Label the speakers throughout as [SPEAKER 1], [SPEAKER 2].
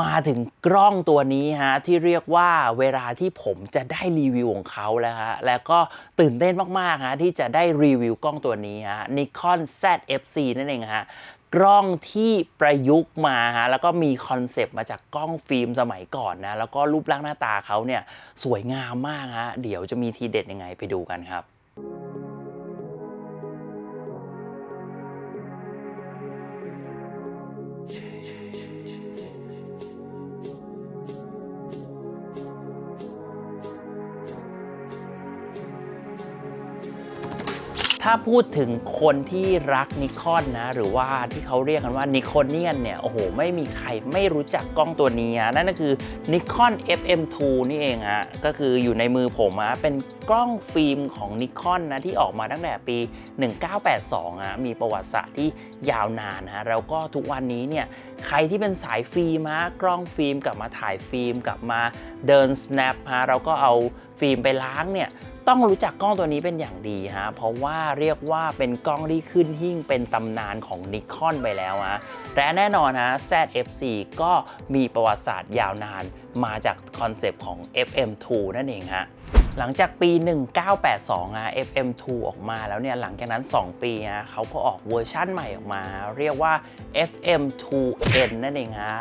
[SPEAKER 1] มาถึงกล้องตัวนี้ฮะที่เรียกว่าเวลาที่ผมจะได้รีวิวของเขาแล้วฮะแล้วก็ตื่นเต้นมากๆฮะที่จะได้รีวิวกล้องตัวนี้ฮะ Nikon ZFC นั่นเองฮะกล้องที่ประยุกต์มาฮะแล้วก็มีคอนเซปต์มาจากกล้องฟิล์มสมัยก่อนนะแล้วก็รูปร่างหน้าตาเขาเนี่ยสวยงามมากฮะเดี๋ยวจะมีทีเด็ดยังไงไปดูกันครับ ถ้าพูดถึงคนที่รักนิคอนนะ หรือว่าที่เขาเรียกกันว่านิคอนเนียนเนี่ย โอ้โห ไม่มีใครไม่รู้จักกล้องตัวนี้นั่นก็คือ Nikon FM2 นี่เองฮะก็คืออยู่ในมือผมอะเป็นกล้องฟิล์มของนิคอนนะที่ออกมาตั้งแต่ปี 1982อะมีประวัติศาสตร์ที่ยาวนานฮะแล้วก็ทุกวันนี้เนี่ยใครที่เป็นสายฟิล์มฮะกล้องฟิล์มกลับมาถ่ายฟิล์มกลับมาเดิน snap ฮะเราก็เอาฟิล์มไปล้างเนี่ย ต้องรู้จักกล้องตัวนี้เป็นอย่างดีฮะเพราะว่าเรียกว่าเป็นกล้องที่ขึ้นหิ่งเป็นตำนานของนิคอนไปแล้วฮะและแน่นอนฮะ ZFC ก็มีประวัติศาสตร์ยาวนานมาจากคอนเซปต์ของ FM2 นั่นเองฮะ หลังจากปี 1982ฮะ FM2 ออกมาแล้วเนี่ยหลังจากนั้น 2 ปีฮะเขาก็ออกเวอร์ชั่นใหม่ออกมา เรียกว่า FM2N นั่นเองฮะ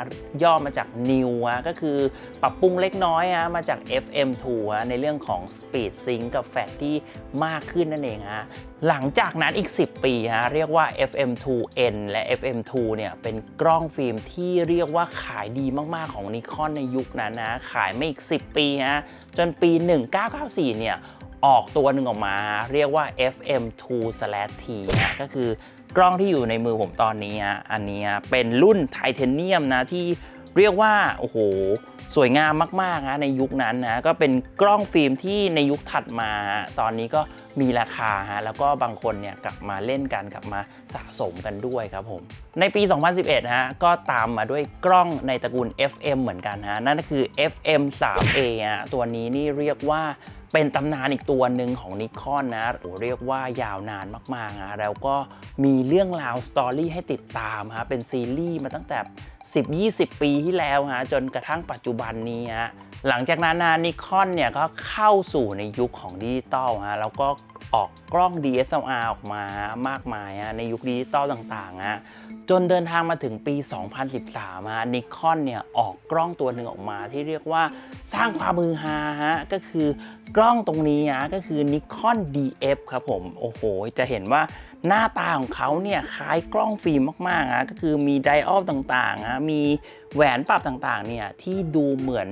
[SPEAKER 1] ย่อมาจาก New ฮะก็คือปรับปรุงเล็กน้อยฮะมาจาก FM2 ฮะในเรื่องของ Speed Sync กับ Fat ที่มากขึ้นนั่นเองฮะ หลังจากนั้นอีก 10 ปีฮะเรียกว่า FM2N และ FM2 เนี่ยเป็นกล้องฟิล์มที่เรียกว่าขายดีมาก ๆ ของนิคอนในยุคนั้นนะ ขายไม่อีก 10 ปีฮะจนปี 1994 เนี่ยออกตัวหนึ่งออกมา เรียกว่า FM2/T นะก็คือกล้องที่อยู่ในมือผมตอนนี้ฮะอันนี้เป็นรุ่นไทเทเนียมนะที่ เรียกว่าโอ้โหสวยงามมากๆนะในยุคนั้นนะก็เป็นกล้องฟิล์มที่ในยุคถัดมา ตอนนี้ก็มีราคาฮะแล้วก็บางคนเนี่ยกลับมาเล่นกันกลับมาสะสมกันด้วยครับผม ในปี 2011 ฮะก็ตามมาด้วยกล้องในตระกูล FM เหมือนกันฮะนั่นก็คือ FM 3A ฮะตัวนี้นี่เรียกว่า เป็นตำนานอีกตัวหนึ่งของนิคอนนะโอ้เรียกว่ายาวนานมากๆนะแล้วก็มีเรื่องราวสตอรี่ให้ติดตามฮะเป็นซีรีส์มาตั้งแต่ 10-20 ปีที่แล้วฮะจนกระทั่งปัจจุบันนี้ฮะ หลังจากนั้นนะนิคอนเนี่ยก็เข้าสู่ในยุคของดิจิตอลฮะแล้วก็ออกกล้อง DSLR ออกมามากมายฮะในยุคดิจิตอลต่างๆฮะจนเดินทางมาถึงปี 2013ฮะนิคอนเนี่ยออกกล้องตัวหนึ่งออกมาที่เรียกว่าสร้างความมือฮาฮะก็คือกล้องตรงนี้ฮะก็คือ Nikon DF ครับผม โอ้โห จะเห็นว่าหน้าตาของเขาเนี่ยคล้ายกล้องฟิล์มมากๆฮะก็คือมีไดออลต่างๆฮะมีแหวนปรับต่างๆเนี่ยที่ดูเหมือน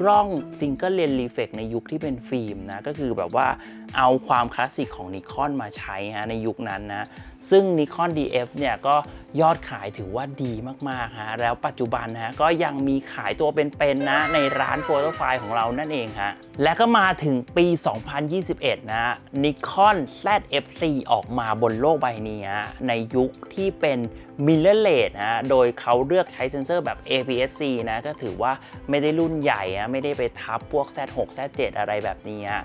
[SPEAKER 1] กล้องซิงเกิลเลนรีเฟกในยุคที่เป็นฟิล์มนะ ก็คือแบบว่า เอาความคลาสสิกของนิคอนมาใช้ฮะในยุคนั้นนะ ซึ่ง Nikon DF เนี่ยก็ยอดขายถือว่าดีมาก ๆ ฮะ แล้วปัจจุบันฮะก็ยังมีขายตัวเป็นๆนะ ในร้านโฟโต้ไฟล์ของเรานั่นเองฮะ และก็มาถึงปี 2021 นะ Nikon ZFC ออกมาบนโลกใบนี้ฮะในยุคที่เป็น mirrorless ฮะโดยเขาเลือกใช้เซนเซอร์แบบ APS-C นะ ก็ถือว่าไม่ได้รุ่นใหญ่ฮะไม่ได้ไปทับพวก Z6 Z7 อะไรแบบนี้ฮะ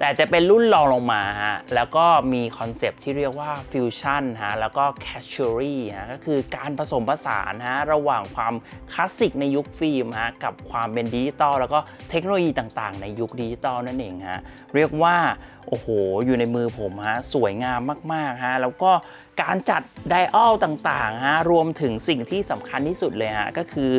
[SPEAKER 1] แต่จะเป็นรุ่นรองลงมาฮะแล้วก็มีคอนเซปที่เรียกว่าฟิวชั่นฮะแล้วก็แคชชูรี่ฮะก็คือการผสมผสานฮะระหว่างความคลาสสิกในยุคฟิล์มฮะกับความเป็นดิจิตอลแล้วก็เทคโนโลยีต่างๆ ในยุคดิจิตอลนั่นเองฮะเรียกว่าโอ้โห อยู่ในมือผมฮะ สวยงามมาก ๆ ฮะ แล้วก็การจัดไดอัลต่างๆ ฮะ รวมถึงสิ่งที่สำคัญที่สุดเลยฮะ ก็คือ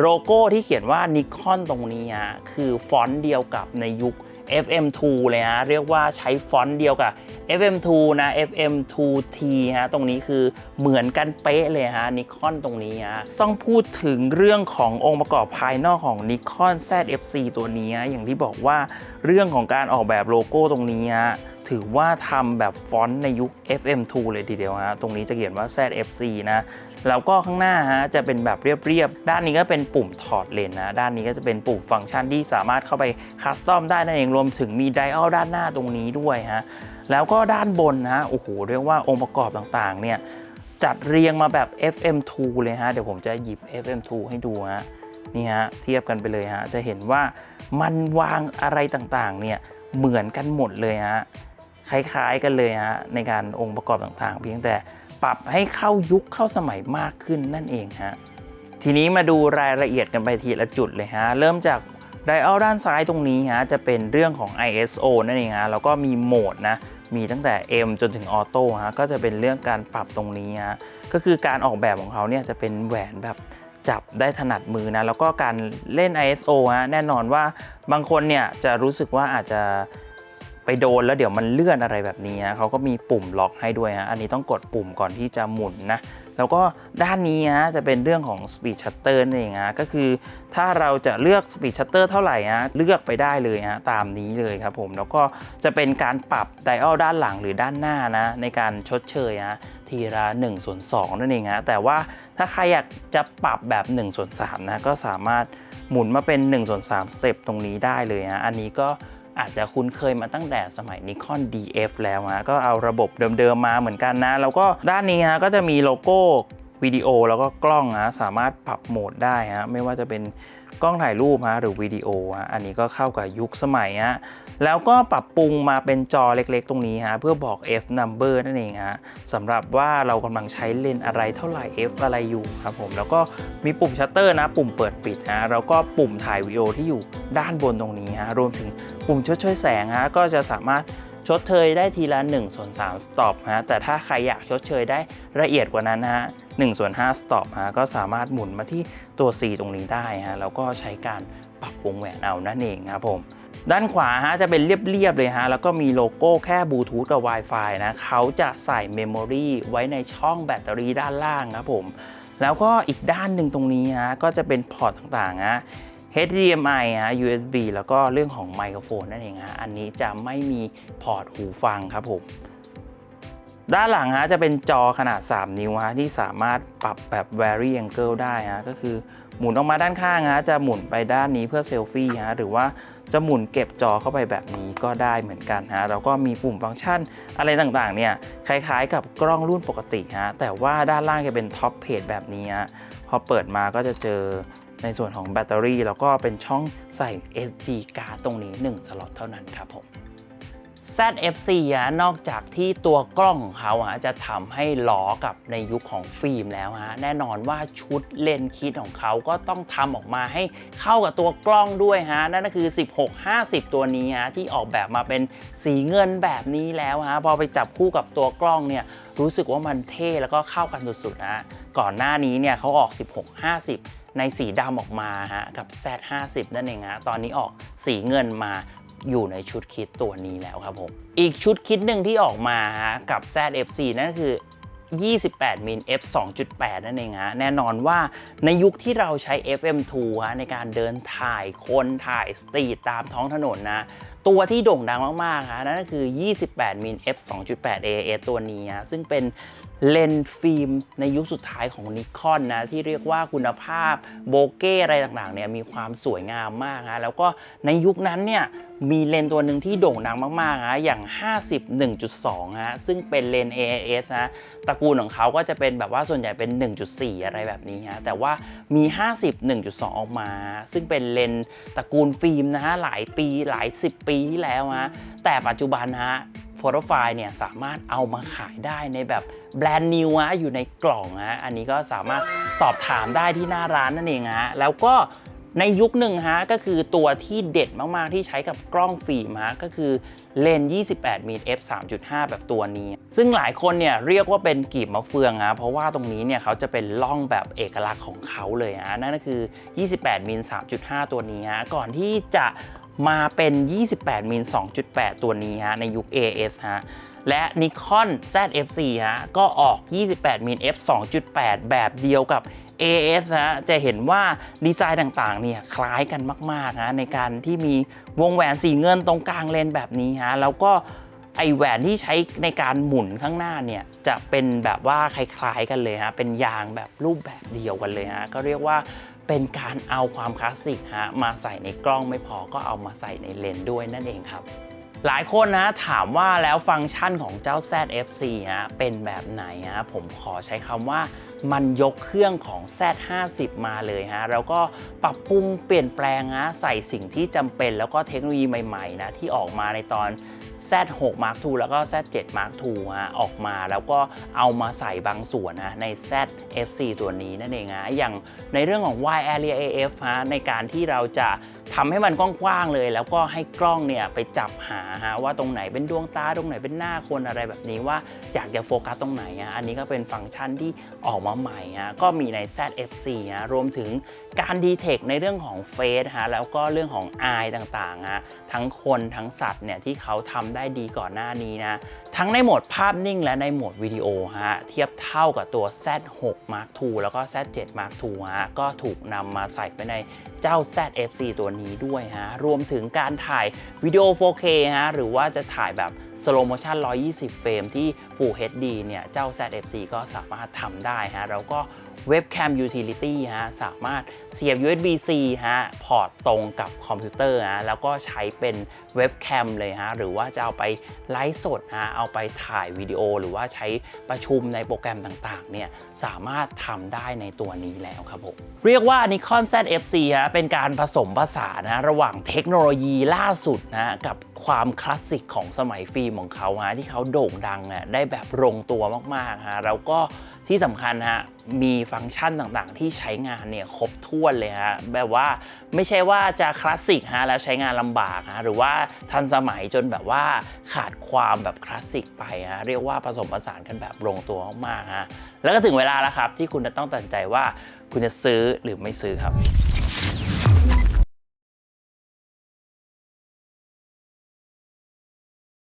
[SPEAKER 1] โลโก้ที่เขียนว่านิคอนตรงนี้ฮะ คือฟอนต์เดียวกับในยุค FM2 เลยนะ เรียกว่าใช้ฟอนต์เดียวกับ FM2 นะ FM2T ฮะ ตรงนี้คือเหมือนกันเป๊ะเลยฮะนิคอนตรงนี้ฮะ ต้องพูดถึงเรื่องขององค์ประกอบภายนอกของนิคอน ZFC ตัวนี้ฮะอย่างที่บอกว่าเรื่องของการออกแบบโลโก้ตรงนี้ฮะ ถือว่าทำแบบฟอนต์ในยุค FM2 เลยทีเดียวฮะ ตรงนี้จะเขียนว่า ZFC นะ แล้วก็ข้างหน้าฮะจะเป็นแบบเรียบๆ ด้านนี้ก็เป็นปุ่มถอดเลนนะ ด้านนี้ก็จะเป็นปุ่มฟังก์ชันที่สามารถเข้าไปคัสตอมได้นั่นเอง รวมถึงมีไดอัลด้านหน้าตรงนี้ด้วยฮะ แล้วก็ด้านบนนะโอ้โห เรียกว่าองค์ประกอบต่างๆ เนี่ย จัดเรียงมาแบบ FM2 เลยฮะ เดี๋ยวผมจะหยิบ FM2 ให้ดูฮะ นี่ฮะ เทียบกันไปเลยฮะ จะเห็นว่ามันวางอะไรต่างๆ เนี่ยเหมือนกันหมดเลยฮะ คล้ายๆกันเลยฮะในการองค์ประกอบต่างๆ เพียงแต่ปรับให้เข้ายุคเข้าสมัยมากขึ้นนั่นเองฮะทีนี้มาดูรายละเอียดกันไปทีละจุดเลยฮะเริ่มจากไดอัลด้านซ้ายตรงนี้ฮะจะเป็นเรื่องของ ISO นั่นเองฮะแล้วก็มีโหมดนะมีตั้งแต่ M จนถึงออโต้ฮะก็จะเป็นเรื่องการปรับตรงนี้ฮะก็คือการออกแบบของเขาเนี่ยจะเป็นแหวนแบบจับได้ถนัดมือนะแล้วก็การเล่น ISO ฮะแน่นอนว่าบางคนเนี่ยจะรู้สึกว่าอาจจะ ไปโดนแล้วเดี๋ยวมันเลื่อนอะไรแบบนี้ฮะเขาก็มีปุ่มล็อกให้ด้วยฮะอันนี้ต้องกดปุ่มก่อนที่จะหมุนนะแล้วก็ด้านนี้ฮะจะเป็นเรื่องของ Speed Shutter นั่นเองฮะก็คือถ้าเราจะเลือก Speed Shutter เท่าไหร่ฮะเลือกไปได้เลยฮะตามนี้เลยครับผมแล้วก็จะเป็นการปรับไดอัลด้านหลังหรือด้านหน้านะในการชดเชยฮะทีละ1ส่วน2นั่นเองฮะแต่ว่าถ้าใครอยากจะปรับแบบ1ส่วน3นะก็สามารถหมุนมาเป็น1ส่วน3เต็ปตรงนี้ได้เลยฮะอันนี้ก็ อาจจะคุ้นเคยมาตั้งแต่สมัย Nikon DF แล้วนะก็เอาระบบเดิมๆมาเหมือนกันนะ แล้วก็ด้านนี้นะก็จะมีโลโก้ วิดีโอแล้วก็กล้องฮะสามารถปรับโหมดได้ฮะไม่ว่าจะเป็นกล้องถ่ายรูปฮะหรือวิดีโอฮะอันนี้ก็เข้ากับยุคสมัยฮะแล้วก็ปรับปรุงมาเป็นจอเล็กๆ ตรงนี้ฮะเพื่อบอก F number นั่นเองฮะสำหรับว่าเรากำลังใช้เลนอะไรเท่าไหร่ F อะไรอยู่ครับผมแล้วก็มีปุ่มชัตเตอร์นะ ปุ่มเปิดปิดฮะแล้วก็ปุ่มถ่ายวิดีโอที่อยู่ด้านบนตรงนี้ฮะรวมถึงปุ่มชดช่วยแสงฮะก็จะสามารถ ชดเชยได้ทีละ1ส่วน3 stop ฮะแต่ถ้าใครอยากชดเชยได้ละเอียดกว่านั้นนะฮะ1ส่วน5 stop ฮะก็สามารถหมุนมาที่ตัว C ตรงนี้ได้ฮะแล้วก็ใช้การปรับวงแหวนเอานั่นเองครับผมด้านขวาฮะจะเป็นเรียบๆเลยฮะแล้วก็มีโลโก้แค่บลูทูธกับ Wi-Fi นะเขาจะใส่เมมโมรีไว้ในช่องแบตเตอรี่ด้านล่างครับผมแล้วก็อีกด้านหนึ่งตรงนี้ฮะก็จะเป็นพอร์ตต่างๆฮะ HDMI ฮะ USB แล้วก็เรื่องของไมโครโฟนนั่นเองฮะอันนี้จะไม่มีพอร์ตหูฟังครับผมด้านหลังฮะจะเป็นจอขนาด 3 นิ้วฮะที่สามารถปรับแบบ vary angle ได้ฮะก็คือหมุนออกมาด้านข้างฮะจะหมุนไปด้านนี้เพื่อเซลฟี่ฮะหรือว่าจะหมุนเก็บจอเข้าไปแบบนี้ก็ได้เหมือนกันฮะแล้วก็มีปุ่มฟังก์ชันอะไรต่างๆเนี่ยคล้ายๆกับกล้องรุ่นปกติฮะแต่ว่าด้านล่างจะเป็นท็อปเพจแบบนี้ฮะพอเปิดมาก็จะเจอ ในส่วนของแบตเตอรี่แล้วก็เป็นช่องใส่ SD card ตรงนี้ 1 สล็อตเท่านั้นครับผม ZFC อะนอกจากที่ตัวกล้องของเขาอะจะทำให้ล้อกับในยุคของฟิล์มแล้วฮะแน่นอนว่าชุดเลนส์คิดของเขาก็ต้องทำออกมาให้เข้ากับตัวกล้องด้วยฮะนั่นก็คือ 16-50 ตัวนี้ฮะที่ออกแบบมาเป็นสีเงินแบบนี้แล้วฮะพอไปจับคู่กับตัวกล้องเนี่ยรู้สึกว่ามันเท่แล้วก็เข้ากันสุดๆนะก่อนหน้านี้เนี่ยเขาออก 16-50 ในสีดำออกมาฮะกับ Z50 นั่นเองฮะตอนนี้ออกสีเงินมาอยู่ในชุดคิดตัวนี้แล้วครับผมอีกชุดคิดหนึ่งที่ออกมาฮะกับ ZFC นั่นคือ 28มิล f 2.8 นั่นเองฮะ แน่นอนว่าในยุคที่เราใช้ FM2 ฮะในการเดินถ่ายคนถ่ายสตรีทตามท้องถนนนะ ตัวที่โด่งดังมากๆฮะนั่นก็คือ 28มิล f 2.8 AAS ตัวนี้ฮะซึ่งเป็นเลนฟิล์มในยุคสุดท้ายของนิคอนนะที่เรียกว่าคุณภาพโบเก้อะไรต่างๆเนี่ยมีความสวยงามมากฮะแล้วก็ในยุคนั้นเนี่ยมีเลนตัวหนึ่งที่โด่งดังมากๆฮะอย่าง 51.2 ฮะ ซึ่งเป็นเลน AAS นะตระกูลของเขาก็จะเป็นแบบว่าส่วนใหญ่เป็น 1.4 อะไรแบบนี้ฮะแต่ว่ามี 51.2 ออกมา ซึ่งเป็นเลนตระกูลฟิล์มนะฮะหลายปีหลาย 10 ปีที่แล้วฮะแต่ปัจจุบันฮะโฟโตไฟล์เนี่ยสามารถเอามาขายได้ในแบบ แบรนด์นิวฮะอยู่ในกล่องฮะอันนี้ก็สามารถสอบถามได้ที่หน้าร้านนั่นเองฮะแล้วก็ในยุคหนึ่งฮะก็คือตัวที่เด็ดมากๆที่ใช้กับกล้องฟิล์มฮะก็คือเลนส์28 มิล f 3.5 แบบตัวนี้ ซึ่งหลายคนเนี่ยเรียกว่าเป็นกีบมะเฟืองฮะเพราะว่าตรงนี้เนี่ยเขาจะเป็นล่องแบบเอกลักษณ์ของเขาเลยฮะนั่นก็คือ 28 มิล 3.5 ตัวนี้ฮะก่อนที่จะ มาเป็น 28 มิล 2.8 ตัวนี้ฮะในยุค AS ฮะและ Nikon ZF4 ฮะก็ออก 28มิล f 2.8 แบบเดียวกับ AS ฮะจะเห็นว่าดีไซน์ต่างๆเนี่ยคล้ายกันมากๆฮะในการที่มีวงแหวนสีเงินตรงกลางเลนแบบนี้ฮะแล้วก็ ไอแหวนที่ใช้ในการหมุนข้างหน้าเนี่ยจะเป็นแบบว่าคล้ายๆกันเลยฮะเป็นยางแบบรูปแบบเดียวกันเลยฮะก็เรียกว่าเป็นการเอาความคลาสสิกฮะมาใส่ในกล้องไม่พอก็เอามาใส่ในเลนส์ด้วยนั่นเองครับหลายคนนะถามว่าแล้วฟังก์ชันของเจ้า ZFC ฮะเป็นแบบไหนฮะผมขอใช้คำว่า มันยกเครื่องของ Z50 มาเลยฮะ แล้วก็ปรับปรุงเปลี่ยนแปลงฮะใส่สิ่งที่จำเป็นแล้วก็เทคโนโลยีใหม่ๆนะที่ออกมาในตอน Z6 Mark II แล้วก็ Z7 Mark II ฮะออกมาแล้วก็เอามาใส่บางส่วนนะใน ZFC ตัวนี้นั่นเองฮะอย่างในเรื่องของ Wide Area AF ฮะในการที่เราจะ ทำให้มันกว้างๆเลย แล้วก็ให้กล้องเนี่ยไปจับหาฮะว่าตรงไหนเป็นดวงตาตรงไหนเป็นหน้าคนอะไรแบบนี้ว่าอยากจะโฟกัสตรงไหนฮะอันนี้ก็เป็นฟังก์ชันที่ออกมาใหม่ฮะก็มีใน ZFC ฮะรวมถึงการดีเทคในเรื่องของเฟซฮะแล้วก็เรื่องของ Eye ต่างๆฮะทั้งคนทั้งสัตว์เนี่ยที่เขาทำได้ดีก่อนหน้านี้นะทั้งในโหมดภาพนิ่งและในโหมดวิดีโอฮะเทียบเท่ากับตัว Z6 Mark II แล้วก็ Z7 Mark II ฮะก็ถูกนำมาใส่ไปในเจ้า ZFC ตัวนี้ด้วยฮะ รวมถึงการถ่ายวิดีโอ 4K ฮะ หรือว่าจะถ่ายแบบสโลโมชัน120 เฟรมที่ Full HD เนี่ย เจ้า ZF4 ก็สามารถทำได้ฮะ แล้วก็ เว็บแคม utility ฮะสามารถเสียบ USB-C ฮะพอร์ตตรงกับคอมพิวเตอร์ฮะแล้วก็ใช้เป็นเว็บแคมเลยฮะหรือว่าจะเอาไปไลฟ์สดฮะเอาไปถ่ายวิดีโอ หรือว่าใช้ประชุมในโปรแกรมต่างๆเนี่ยสามารถทำได้ในตัวนี้แล้วครับผมเรียกว่า Nikon ZFC ฮะเป็นการผสมผสานนะระหว่างเทคโนโลยีล่าสุดนะกับ ความคลาสสิกของสมัยฟิล์มของเขาฮะที่เขาโด่งดังอะได้แบบลงตัวมากๆฮะแล้วก็ที่สำคัญฮะมีฟังก์ชันต่างๆ ที่ใช้งานเนี่ยครบถ้วนเลยฮะแบบว่าไม่ใช่ว่าจะคลาสสิกฮะแล้วใช้งานลำบากฮะหรือว่าทันสมัยจนแบบว่าขาดความแบบคลาสสิกไปฮะเรียกว่าผสมผสานกันแบบลงตัวมากๆฮะแล้วก็ถึงเวลาแล้วครับที่คุณจะต้องตัดใจว่าคุณจะซื้อหรือไม่ซื้อครับ